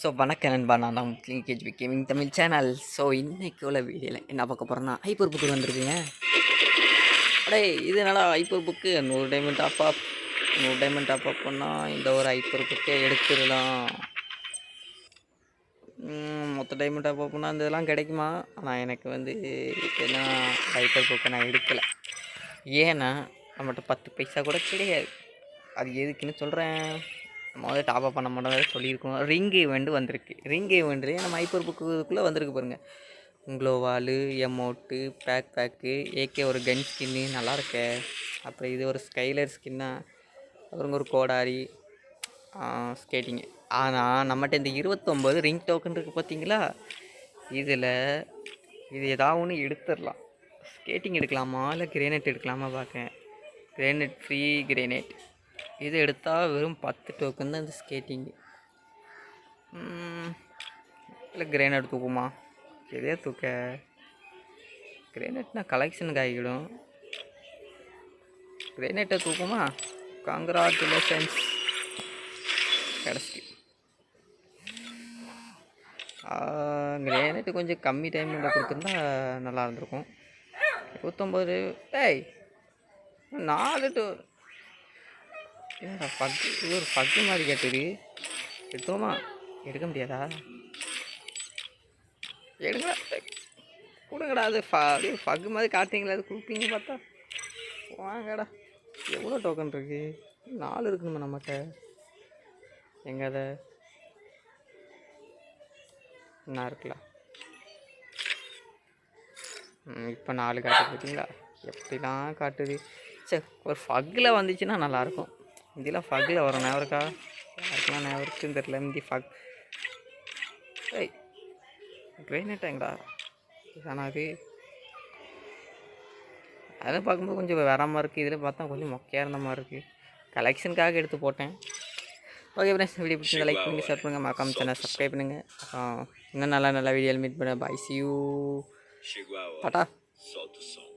So வணக்க நண்பா. நான் தான் கேஜ்பி கேமிங் தமிழ் சேனல் ஸோ இன்றைக்கு உள்ள வீடியோவில் என்ன பார்க்க போகிறேன்னா ஹைப்பர் புக்கு வந்திருக்குங்க. அடே இது என்னடா ஹைப்பர் புக்கு நூறு டைமண்ட் டாப் அப் நூறு டைமண்ட் டாப் அப் பண்ணால் இந்த ஒரு ஹைப்பர் புக்கை எடுத்துடலாம். மொத்த டைமண்ட் டாப் அப் பண்ணால் அந்த இதெல்லாம் கிடைக்குமா? ஆனால் எனக்கு வந்து என்ன ஹைப்பர் புக்கை நான் எடுக்கலை. ஏன்னா நம்மகிட்ட பத்து பைசா கூட கிடையாது. அது எதுக்குன்னு சொல்கிறேன் மொதல் டாப் அப் பண்ண மாட்டோம் சொல்லியிருக்கோம். ரிங் ஈவெண்ட் வந்திருக்கு. ரிங் ஈவெண்ட்லேயே நம்ம ஹைப்பர் புக்குக்குள்ளே வந்திருக்கு பாருங்கள் க்ளோவாலு எமௌண்ட்டு பேக் பேக்கு ஏகே ஒரு கன் ஸ்கின்னு நல்லா இருக்கே. அப்புறம் இது ஒரு ஸ்கைலர் ஸ்கின்னா அப்புறம் ஒரு கோடாரி ஸ்கேட்டிங்கு ஆனால் நம்மகிட்ட இந்த இருபத்தொம்போது ரிங் டோக்கன் இருக்குது பார்த்தீங்களா இதில் இது ஏதாவது ஒன்று எடுத்துடலாம். ஸ்கேட்டிங் எடுக்கலாமா? இல்லை கிரேனைட் எடுக்கலாமா பார்க்கேன் கிரேனைட் ஃப்ரீ கிரேனைட் இது எடுத்தால் வெறும் பத்து டோக்கன் தான் இந்த ஸ்கேட்டிங்கு இல்லை கிரேனட் தூக்குமா? எதே தூக்க? கிரேனட்னா கலெக்ஷனுக்கு ஆகிடும் கிரேனட்டை தூக்குமா? காங்கிராச்சுலேஷன்ஸ் கிடச்சிட்டு கிரேனைட்டு கொஞ்சம் கம்மி டைமில் கொடுத்துருந்தா நல்லா இருந்திருக்கும். இருபத்தொம்போது டேய் நாலு டு ஏன்டா பக் இது ஒரு பக்கு மாதிரி கேட்டுது எடுத்தோமா எடுக்க முடியாதா? எடுங்கடா. கொடுங்கடா அது ஃப அப்படியே ஃபக்கு மாதிரி காட்டுறீங்களா அது கொடுப்பீங்க பார்த்தா. வாங்கடா. எவ்வளோ டோக்கன் இருக்கு? நாலு இருக்கணுமா நம்மகிட்ட? எங்க அதை? என்ன இருக்கலாம் இப்போ நாலு காட்டுது பார்த்தீங்களா? எப்படிலாம் காட்டுது? சரி ஒரு ஃபக்கில் வந்துச்சுன்னா நல்லாயிருக்கும். இதெல்லாம் ஃபக்கில் வரும். இருக்கா? யாருக்கெல்லாம் ஞாபகம் இருக்குன்னு தெரில இந்த ஃபக் ஏய் கிரைனேட்டாங்களா ஆனால் அது அதை பார்க்கும்போது கொஞ்சம் வேற மாதிரி இருக்குது இதில் பார்த்தா கொஞ்சம் மொக்கையாக இருந்த மாதிரி இருக்குது கலெக்ஷனுக்காக எடுத்து போட்டேன். ஓகே ஃப்ரெண்ட்ஸ் வீடியோ பிடிச்சி லைக் பண்ணுங்கள் ஷேர் பண்ணுங்கள் மறக்காம சேனல் சப்ஸ்கிரைப் பண்ணுங்கள் இன்னும் நல்ல நல்ல வீடியோவில் மீட் பண்ண. பாய் சி யூ Chegou